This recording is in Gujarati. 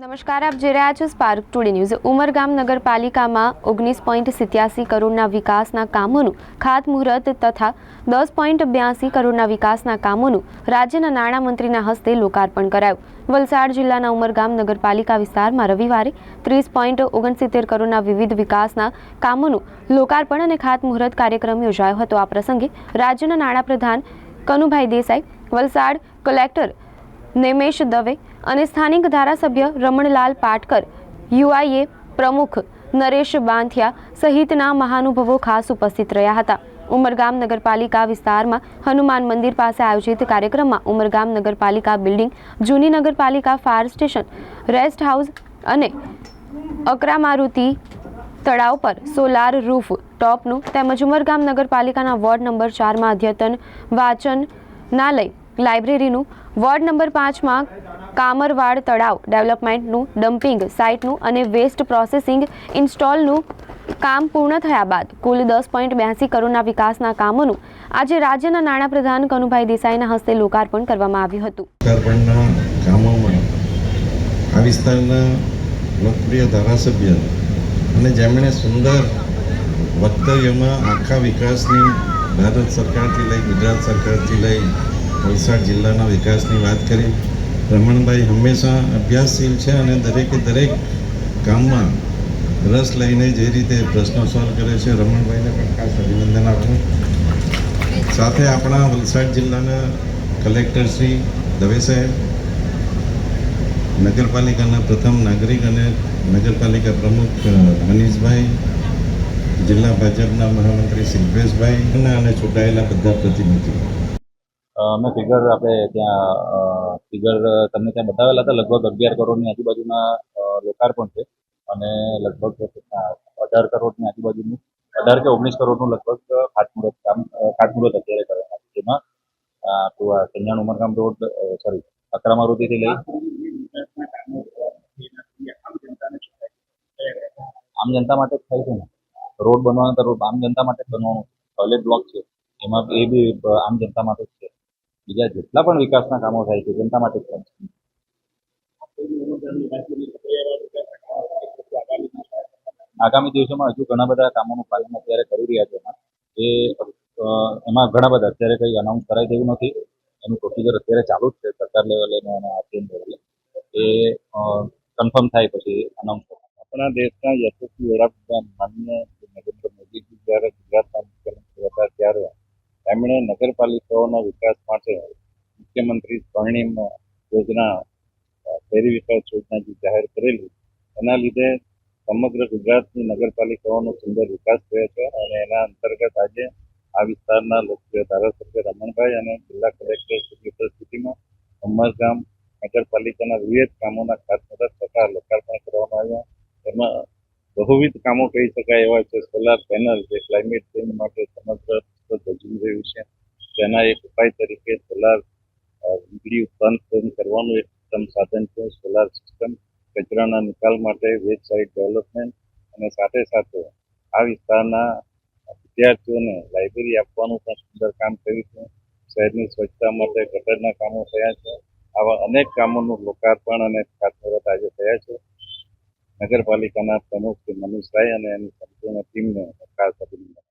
નમસ્કાર, આપ જોઈ રહ્યા છો સ્પાર્ક ટુડે ન્યૂઝ ઉમરગામ નગરપાલિકામાં ઓગણીસ પોઈન્ટ સિત્યાસી કરોડના વિકાસના કામોનું ખાતમુહૂર્ત તથા દસ પોઈન્ટ બ્યાસી કરોડના વિકાસના કામોનું રાજ્યના નાણામંત્રીના હસ્તે લોકાર્પણ કરાયું. વલસાડ જિલ્લાના ઉમરગામ નગરપાલિકા વિસ્તારમાં રવિવારે ત્રીસ પોઈન્ટ ઓગણસિત્તેર કરોડના વિવિધ વિકાસના કામોનું લોકાર્પણ અને ખાતમુહૂર્ત કાર્યક્રમ યોજાયો હતો. આ પ્રસંગે રાજ્યના નાણાપ્રધાન કનુભાઈ દેસાઈ, વલસાડ કલેક્ટર નેમેશ દવે અને સ્થાનિક ધારાસભ્ય રમણલાલ પાટકર, યુઆઈએ પ્રમુખ નરેશ બાંથિયા સહિતના મહાનુભવો ખાસ ઉપસ્થિત રહ્યા હતા. ઉમરગામ નગરપાલિકા વિસ્તારમાં હનુમાન મંદિર પાસે આયોજિત કાર્યક્રમમાં ઉમરગામ નગરપાલિકા બિલ્ડિંગ, જૂની નગરપાલિકા ફાયર સ્ટેશન, રેસ્ટ હાઉસ અને અકરા મારુતિ તળાવ પર સોલાર રૂફ ટોપનું તેમજ ઉમરગામ નગરપાલિકાના વોર્ડ નંબર ચારમાં અદ્યતન વાચનાલય લાઇબ્રેરીનું વોર્ડ નંબર પાંચમાં કામરવાડ તળાવ ડેવલપમેન્ટનું ડમ્પિંગ સાઇટનું અને વેસ્ટ પ્રોસેસિંગ ઇન્સ્ટોલનું કામ પૂર્ણ થયા બાદ કુલ દસ પોઈન્ટ બ્યાસી કરોડના વિકાસના કામોનું આજે રાજ્યના નાણાપ્રધાન કનુભાઈ દેસાઈના હસ્તે લોકાર્પણ કરવામાં આવ્યું હતું. આ વિસ્તારના લોકપ્રિય ધારાસભ્ય અને જેમણે સુંદર વક્તવ્યમાં આખા વિકાસની ભારત સરકારથી લઈ ગુજરાત સરકારથી લઈ વલસાડ જિલ્લાના વિકાસની વાત કરી. રમણભાઈ હંમેશા અભ્યાસશીલ છે અને દરેકે દરેક કામમાં રસ લઈને જે રીતે પ્રશ્નો સોલ્વ કરે છે, રમણભાઈને પણ ખાસ અભિનંદન આપું. સાથે આપણા વલસાડ જિલ્લાના કલેક્ટર શ્રી દવે સાહેબ, નગરપાલિકાના પ્રથમ નાગરિક અને નગરપાલિકા પ્રમુખ મનીષભાઈ, જિલ્લા ભાજપના મહામંત્રી શિલ્પેશભાઈ અને ચૂંટાયેલા બધા પ્રતિનિધિઓ. અમે ફિગર આપણે ત્યાં ફિગર તમને ત્યાં બતાવેલા હતા, લગભગ અગિયાર કરોડની આજુબાજુના લોકાર્પણ છે. અને લગભગ? અઢાર કરોડની આજુબાજુનું, અઢાર કે ઓગણીસ કરોડનું લગભગ ખાતમુહૂર્ત કામ ખાતમુહૂર્ત અત્યારે કરવામાં આવ્યું જેમાં આપણું આ કલ્યાણ ઉમરગામ રોડ સોરી અકરા મારુતિથી લઈ આમ જનતા માટે જ થાય છે ને. રોડ બનવાનો તો આમ જનતા માટે જ બનવાનું. ટોયલેટ બ્લોક છે. એમાં એ બી, આમ જનતા માટે જ છે. બીજા જેટલા પણ વિકાસના કામો થાય છે જનતા માટે જ આગામી દિવસોમાં હજુ ઘણા બધા કામોનું પાલન અત્યારે કરી રહ્યા છે એ એમાં ઘણા બધા અત્યારે કંઈ અનાઉન્સ કરાય તેવું નથી. એનું પ્રોસિજર અત્યારે ચાલુ જ છે, સરકાર લેવલે અને આરટીએમ લેવલે એ. કન્ફર્મ થાય પછી અનાઉન્સ આપણા દેશના યશસ્વી વડાપ્રધાન માનનીય એમણે નગરપાલિકાઓના વિકાસ માટે મુખ્યમંત્રી સ્વર્ણિમ યોજના શહેરી વિકાસ યોજના જે જાહેર કરેલી, એના લીધે સમગ્ર ગુજરાતની નગરપાલિકાઓનો સુંદર વિકાસ થયો છે અને એના અંતર્ગત આજે આ વિસ્તારના લોકપ્રિય ધારાસભ્ય રમણભાઈ અને જિલ્લા કલેક્ટર ઉપસ્થિતિમાં ઉમરગામ નગરપાલિકાના વિવિધ કામોના ખાતમુહૂર્ત તથા લોકાર્પણ કરવામાં આવ્યા. તેમાં બહુવિધ કામો કહી શકાય એવા છે, સોલાર પેનલ જે ક્લાઇમેટ ચેન્જ માટે સમગ્ર વિશ્વ ભજવી રહ્યું છે. તેના એક ઉપાય તરીકે સોલાર વીજળી ઉત્પાદન કરવાનું એક ઉત્તમ સાધન છે. સોલાર સિસ્ટમ કચરાના નિકાલ માટે વેબસાઇટ ડેવલપમેન્ટ અને સાથે સાથે આ વિસ્તારના વિદ્યાર્થીઓને લાઇબ્રેરી આપવાનું પણ સુંદર કામ કર્યું છે. શહેરની સ્વચ્છતા માટે ગટરના કામો થયા છે. આવા અનેક કામોનું લોકાર્પણ અને ખાતમુહૂર્ત આજે થયા છે. નગરપાલિકાના પ્રમુખ શ્રી મનીષભાઈ અને એની સંપૂર્ણ ટીમને ખાસ અભિનંદન